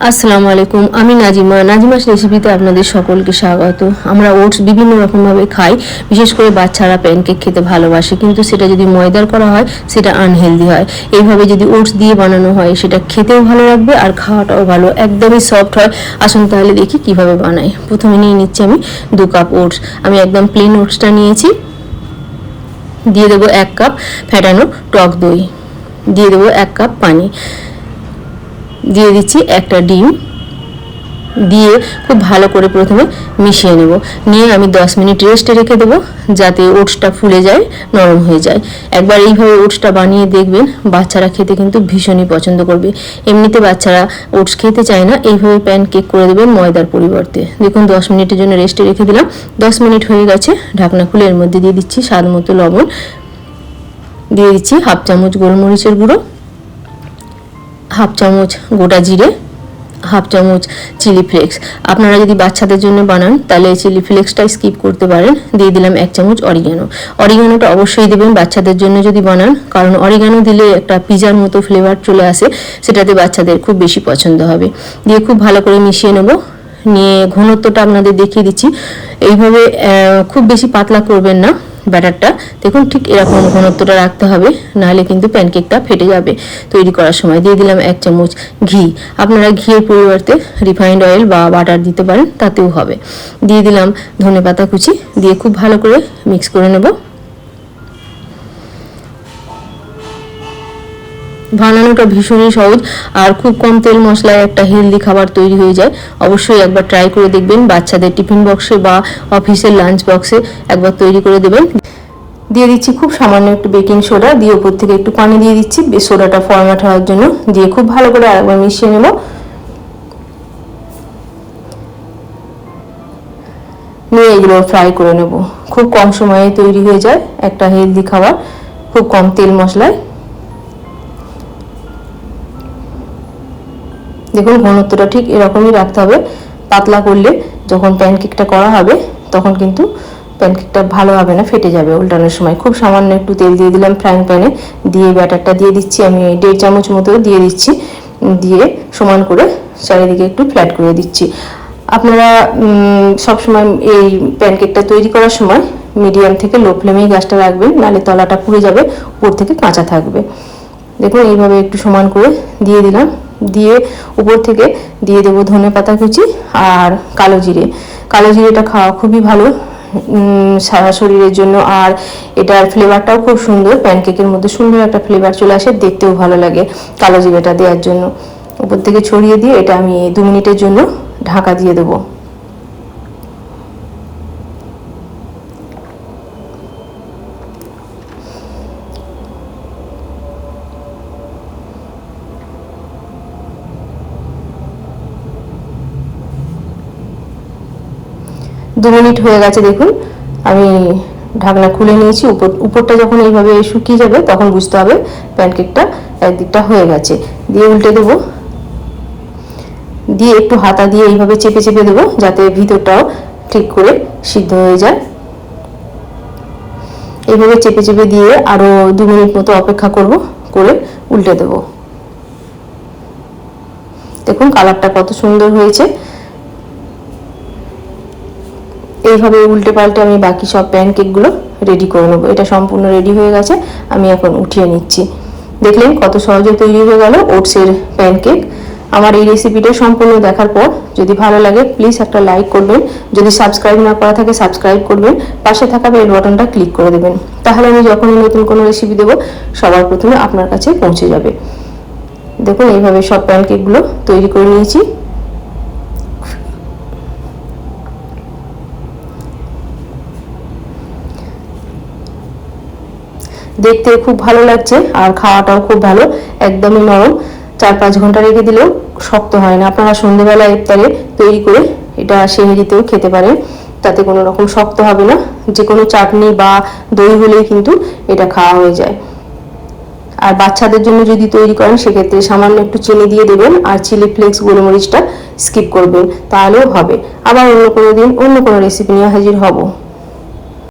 আসসালামু আলাইকুম, আমি নাজিমা। নাজিমাস রেসিপিতে আপনাদের সকলকে স্বাগত। আমরা ওটস বিভিন্ন রকমভাবে খাই, বিশেষ করে বাচ্চারা প্যানকেক খেতে ভালোবাসে, কিন্তু সেটা যদি ময়দার করা হয়, সেটা আনহেলদি হয়। এইভাবে যদি ওটস দিয়ে বানানো হয়, সেটা খেতেও ভালো লাগবে আর খাওয়াটাও ভালো, একদমই সফট হয়। আসুন তাহলে দেখি কীভাবে বানাই। প্রথমে নিয়ে নিচ্ছি আমি দু কাপ ওটস। আমি একদম প্লেন ওটসটা নিয়েছি। দিয়ে দেবো এক কাপ ফেটানো টক দই। দিয়ে দেবো এক কাপ পানি। দিয়ে দিচ্ছি একটা ডিম। দিয়ে খুব ভালো করে প্রথমে মিশিয়ে নেব। নিয়ে আমি 10 মিনিট রেস্টে রেখে দেবো যাতে ওটসটা ফুলে যায়, নরম হয়ে যায়। একবার এইভাবে ওটসটা বানিয়ে দেখবেন, বাচ্চারা খেতে কিন্তু ভীষণই পছন্দ করবে। এমনিতে বাচ্চারা ওটস খেতে চায় না, এইভাবে প্যান কেক করে দেবেন ময়দার পরিবর্তে। দেখুন 10 মিনিটের জন্য রেস্টে রেখে দিলাম। 10 মিনিট হয়ে গেছে, ঢাকনা খুলে এর মধ্যে দিয়ে দিচ্ছি স্বাদ মতো লবণ। দিয়ে দিচ্ছি হাফ চামচ গোলমরিচের গুঁড়ো। হাফ চামচ গোটা জিরে, হাফ চামচ চিলি ফ্লেক্স। আপনারা যদি বাচ্চাদের জন্য বানান, তাহলে চিলি ফ্লেক্সটা স্কিপ করতে পারেন। দিয়ে দিলাম এক চামচ অরিগানো। অরিগানোটা অবশ্যই দেবেন বাচ্চাদের জন্য যদি বানান, কারণ অরিগানো দিলে একটা পিজার মতো ফ্লেভার চলে আসে, সেটাতে বাচ্চাদের খুব বেশি পছন্দ হবে। দিয়ে খুব ভালো করে মিশিয়ে নেব। নিয়ে ঘনত্বটা আপনাদের দেখিয়ে দিচ্ছি। এইভাবে খুব বেশি পাতলা করবেন না ব্যাটারটা। দেখুন, ঠিক এরকম ঘনত্বটা রাখতে হবে, নাহলে কিন্তু প্যানকেকটা ফেটে যাবে। তৈরি করার সময় দিয়ে দিলাম এক চামচ ঘি। আপনারা ঘিয়ের পরিবর্তে রিফাইন্ড অয়েল বা বাটার দিতে পারেন, তাতেও হবে। দিয়ে দিলাম ধনে পাতা কুচি, দিয়ে খুব ভালো করে মিক্স করে নেব। বানানোটা ভীষণই সহজ, আর খুব কম তেল মশলায় একটা হেলদি খাবার তৈরি হয়ে যায়। অবশ্যই একবার ট্রাই করে দেখবেন, বাচ্চাদের টিফিন বক্সে বা অফিসের লাঞ্চ বক্সে একবার তৈরি করে দেবেন। দিয়ে দিচ্ছি খুব সামান্য একটু বেকিং সোডা দিয়ে উপর থেকে একটু পানি দিয়ে দিচ্ছি সোডাটা ফরম্যাট হওয়ার জন্য। দিয়ে খুব ভালো করে আরেকবার মিশিয়ে নেব। নিয়ে এগুলো ফ্রাই করে নেব। খুব কম সময়ে তৈরি হয়ে যায় একটা হেলদি খাবার, খুব কম তেল মশলায়। দেখুন, ঘনত্বটা ঠিক এরকমই রাখতে হবে। পাতলা করলে যখন প্যানকেকটা করা হবে, তখন কিন্তু প্যানকেকটা ভালো হবে না ফেটে যাবে উল্টানোর সময়। খুব সামান্য একটু তেল দিয়ে দিলাম ফ্রাইং প্যানে দিয়ে ব্যাটারটা দিয়ে দিচ্ছি আমি, দেড় চামচ মতো দিয়ে দিচ্ছি। দিয়ে সমান করে চারিদিকে একটু ফ্ল্যাট করে দিচ্ছি। আপনারা সবসময় এই প্যানকেকটা তৈরি করার সময় মিডিয়াম থেকে লো ফ্লেমেই গ্যাসটা রাখবেন নাহলে তলাটা পুড়ে যাবে, উপর থেকে কাঁচা থাকবে। দেখুন, এইভাবে একটু সমান করে দিয়ে দিলাম। দিয়ে উপর থেকে দিয়ে দেবো ধনে পাতা কুচি আর কালো জিরে। কালো জিরেটা খাওয়া খুবই ভালো সারা শরীরের জন্য। আর এটার ফ্লেভারটাও খুব সুন্দর প্যানকেকের মধ্যে সুন্দর একটা ফ্লেভার চলে আসে, দেখতেও ভালো লাগে কালো জিরেটা দেওয়ার জন্য। উপর থেকে ছড়িয়ে দিয়ে এটা আমি দু মিনিটের জন্য ঢাকা দিয়ে দেবো। দু মিনিট হয়ে গেছে, দেখুন। আমি ঢাকনা খুলে নিয়েছি, উপর, উপরটা যখন এইভাবে শুকিয়ে যাবে, তখন বুঝতে হবে প্যানকেকটা একদিকটা হয়ে গেছে। দিয়ে উল্টে দেবো। দিয়ে একটু হাতা দিয়ে এইভাবে চেপে চেপে দেবো, যাতে ভিতরটাও ঠিক করে সিদ্ধ হয়ে যায়। এইভাবে চেপে চেপে দিয়ে আরও দু মিনিট মতো অপেক্ষা করব, করে উল্টে দেবো। দেখুন, কালারটা কত সুন্দর হয়েছে। এইভাবে উল্টে পাল্টে আমি বাকি সব প্যানকেকগুলো রেডি করে নেব। এটা সম্পূর্ণ রেডি হয়ে গেছে, আমি এখন উঠিয়ে নিচ্ছি। দেখলেন কত সহজে তৈরি হয়ে গেল ওটসের প্যানকেক আমার এই রেসিপিটা সম্পূর্ণ দেখার পর যদি ভালো লাগে প্লিজ একটা লাইক করবেন। যদি সাবস্ক্রাইব না করা থাকে সাবস্ক্রাইব করবেন। পাশে থাকা বেল বাটনটা ক্লিক করে দেবেন। তাহলে আমি যখনই নতুন কোনো রেসিপি দেবো, সবার প্রথমে আপনার কাছে পৌঁছে যাবে। দেখুন, এইভাবে সব প্যানকেকগুলো তৈরি করে নিয়েছি। দেখতে খুব ভালো লাগছে আর খাওয়াটাও খুব ভালো, একদমই নরম। চার পাঁচ ঘণ্টা রেখে দিলেও শক্ত হয় না। আপনারা সন্ধেবেলা ইফতারে তৈরি করে এটা সেহেরিতেও খেতে পারেন। তাতে কোনো রকম শক্ত হবে না। যে কোনো চাটনি বা দই হলেই কিন্তু এটা খাওয়া হয়ে যায়। আর বাচ্চাদের জন্য যদি তৈরি করেন, সেক্ষেত্রে সামান্য একটু চিনি দিয়ে দেবেন আর চিলি ফ্লেক্স গোলমরিচটা স্কিপ করবেন। তাহলেও হবে। আবার অন্য কোনো দিন অন্য কোনো রেসিপি নিয়ে হাজির হব।